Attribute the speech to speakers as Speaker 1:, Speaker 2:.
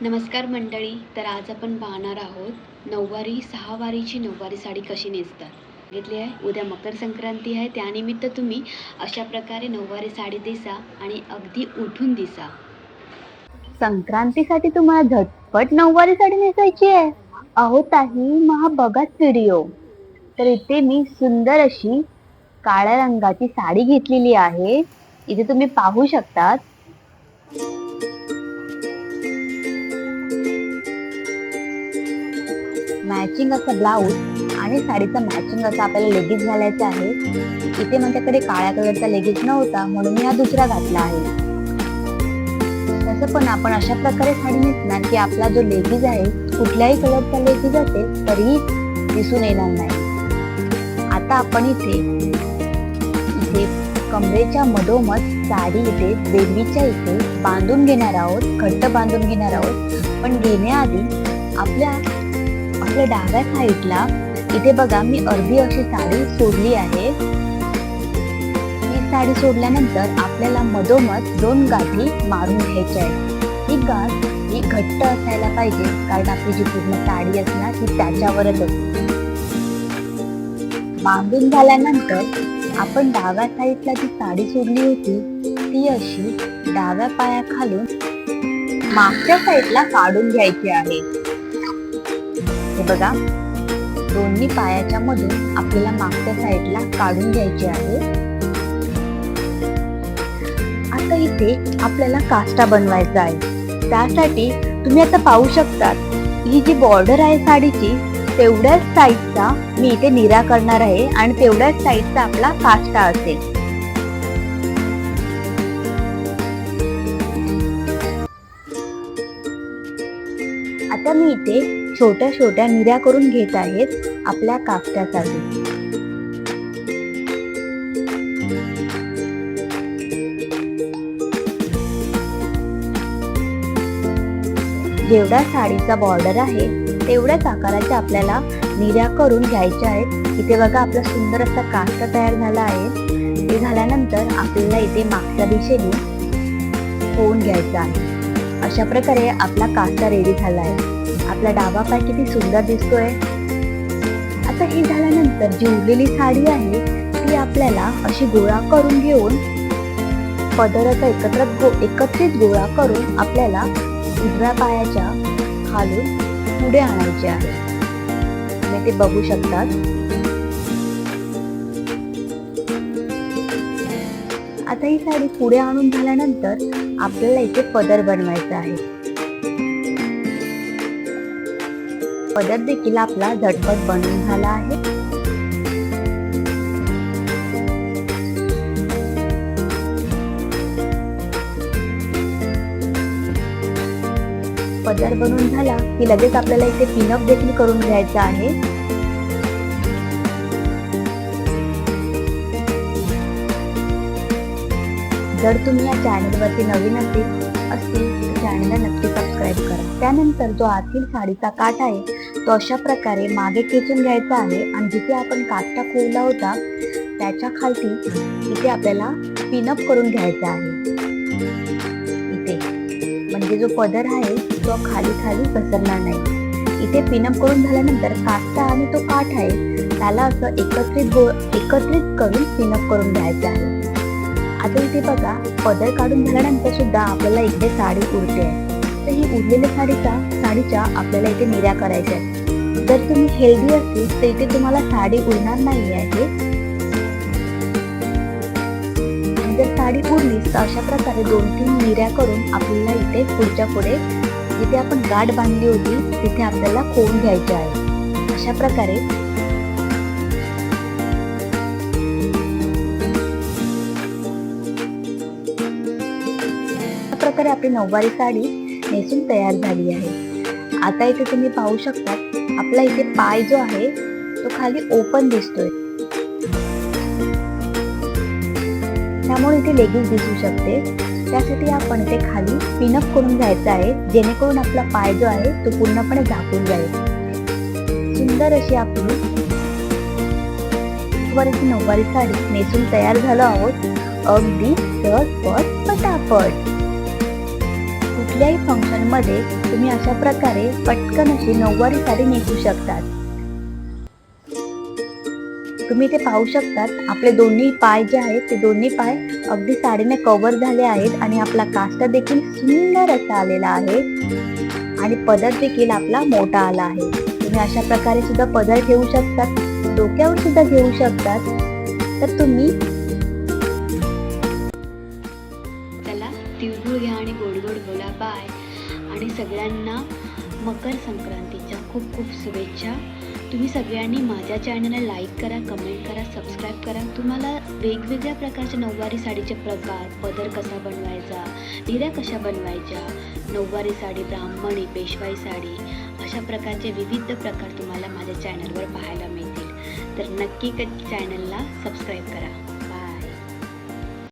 Speaker 1: नमस्कार मंडळी तर आज आपण पाहणार आहोत नऊवारी सहावारीची नऊवारी साडी कशी नेसतात. सांगितली आहे उद्या मकर संक्रांती आहे त्यानिमित्त तुम्ही अशा प्रकारे नऊवारी साडी दिसा आणि अगदी उठून दिसा.
Speaker 2: संक्रांतीसाठी तुम्हाला झटपट नऊवारी साडी नेसायची आहे. अहो ताही महा हा बघाच व्हिडिओ तर इथे मी सुंदर अशी काळ्या रंगाची साडी घेतलेली आहे. इथे तुम्ही पाहू शकतात मॅचिंग असं ब्लाऊज आणि साडीचं मॅचिंग असं आपल्याला लेगीज घालायचं आहे. इथे माझ्याकडे काळ्या कलरचा लेगीज नव्हता म्हणून मी हा दुसरा घातला आहे. तसं पण आपण अशा प्रकारे साडी नेसणार की आपला जो लेगीज आहे कुठल्याही कलरचा लेगीज असेल तरीही दिसून येणार नाही. आता आपण इथे इथे कमरेच्या मधोमध साडी इथे देवीच्या इथे बांधून घेणार आहोत घट्ट बांधून घेणार आहोत. पण घेण्याआधी आपल्या आपल्या डाव्या साईडला इथे बघा मी अर्धी अशी साडी सोडली आहे. ही साडी सोडल्यानंतर आपल्याला मधोमध दोन गाठी मारून घ्यायच्या आहेत ही गाठ ही घट्ट असायला पाहिजे कारण आपली जी पूर्ण साडी असणार ती त्याच्यावरच असते. बांधून झाल्यानंतर आपण डाव्या साईडला जी साडी सोडली होती ती अशी डाव्या पायाखालून मागच्या साईडला काढून घ्यायची आहे. हे बघा. दोन्ही पायाच्या मधून आपल्याला मागच्या साईडला काढून घ्यायची आहे. आता इथे आपल्याला काष्टा बनवायचा आहे. त्यासाठी तुम्ही आता पाहू शकतात ही जी बॉर्डर आहे साडीची तेवढ्याच साईजचा मी इथे निरा करणार आहे आणि तेवढ्याच साईजचा आपला काष्टा असेल. आता मी इथे छोट्या छोट्या निऱ्या करून घेत आहेत आपल्या कापट्यासाठी जेवढा साडीचा बॉर्डर आहे तेवढ्याच आकाराच्या आपल्याला निऱ्या करून घ्यायच्या आहेत. इथे बघा आपला सुंदर असा काष्टा तयार झाला आहे. ते झाल्यानंतर आपल्याला इथे मागच्या दिशेने होऊन घ्यायचा आहे. अशा प्रकारे आपला काष्टा रेडी झाला आहे. आपला डावा पाय किती सुंदर दिसतोय. आता हे झाल्यानंतर जी उरलेली साडी आहे ती आपल्याला अशी गोळा करून घेऊन पदराचा एकत्र गो एकत्रित गोळा करून आपल्याला उजव्या पायाच्या खालून पुढे आणायचे आहे. तुम्ही ते बघू शकतात. आता ही साडी पुढे आणून झाल्यानंतर आपल्याला इथे पदर बनवायचा आहे. पदर देखील आपला झटपट बनवून झाला आहे. पदर बनून झाला की लगेच आपल्याला इथे पिनअप देखील करून घ्यायचा आहे. जर तुम्ही या चॅनलवरती नवीन असतील असतील तर चॅनलला नक्की सबस्क्राईब करा. त्यानंतर जो आतील साडीचा काठ आहे तो अशा प्रकारे मागे खेचून घ्यायचा आहे आणि जिथे आपण काष्टा खोवला होता त्याच्या खालती इथे आपल्याला पिनअप करून घ्यायचा आहे. इथे. म्हणजे जो पदर आहे तो खाली खाली घसरणार नाही. इथे पिनअप करून झाल्यानंतर काष्टा आणि तो काठ आहे त्याला असं एकत्रित गो एकत्रित करून पिनअप करून घ्यायचं आहे. आता इथे बघा पदर काढून झाल्यानंतर सुद्धा आपल्याला इकडे साडी उरते आहे ही उरलेल्या साडीचा साडीच्या आपल्याला इथे निर्या करायच्या आहेत. जर तुम्ही हेल्दी असतील तर इथे तुम्हाला साडी उरणार नाही आहे जर साडी उरलीच तर अशा प्रकारे दोन तीन निर्या करून आपल्याला इथे पुढच्या पुढे जिथे आपण गाठ बांधली होती तिथे आपल्याला कोण घ्यायचे आहे. अशा प्रकारे. अशा प्रकारे आपली नऊवारी साडी नेसून तयार झाली आहे. आता इथे तुम्ही पाहू शकता आपला इथे पाय जो आहे तो खाली ओपन दिसतोय. त्यामुळे इथे लेगिंग दिसू शकते. त्यासाठी आपण ते खाली पिनअप करून घ्यायचं आहे जेणेकरून आपला पाय जो आहे तो पूर्णपणे झाकून जाईल. सुंदर अशी आपली नऊवारी साडी नेसून तयार झालो आहोत. अगदी सहजपट पटापट. कुठल्याही फंक्शनमध्ये तुम्ही अशा प्रकारे पटकन अशी नऊवारी साडी नेसू शकतात. तुम्ही ते पाहू शकतात आपले दोन्ही पाय जे आहेत ते दोन्ही पाय अगदी साडीने कव्हर झाले आहेत आणि आपला काष्टा देखील सुंदर असा आलेला आहे. आणि पदर देखील आपला मोठा आला आहे. तुम्ही अशा प्रकारे सुद्धा पदर ठेवू शकतात डोक्यावर सुद्धा घेऊ शकतात. तर तुम्ही
Speaker 1: सगळ्यांना मकर संक्रांतीच्या खूप खूप शुभेच्छा. तुम्ही सगळ्यांनी माझ्या चॅनलला लाईक करा कमेंट करा सबस्क्राईब करा. तुम्हाला वेगवेगळ्या प्रकारच्या नऊवारी साडीचे प्रकार पदर कसा बनवायचा निऱ्या कशा बनवायच्या नऊवारी साडी ब्राह्मणी पेशवाई साडी अशा प्रकारचे विविध प्रकार तुम्हाला माझ्या चॅनलवर पाहायला मिळतील. तर नक्की क चॅनलला सबस्क्राईब करा.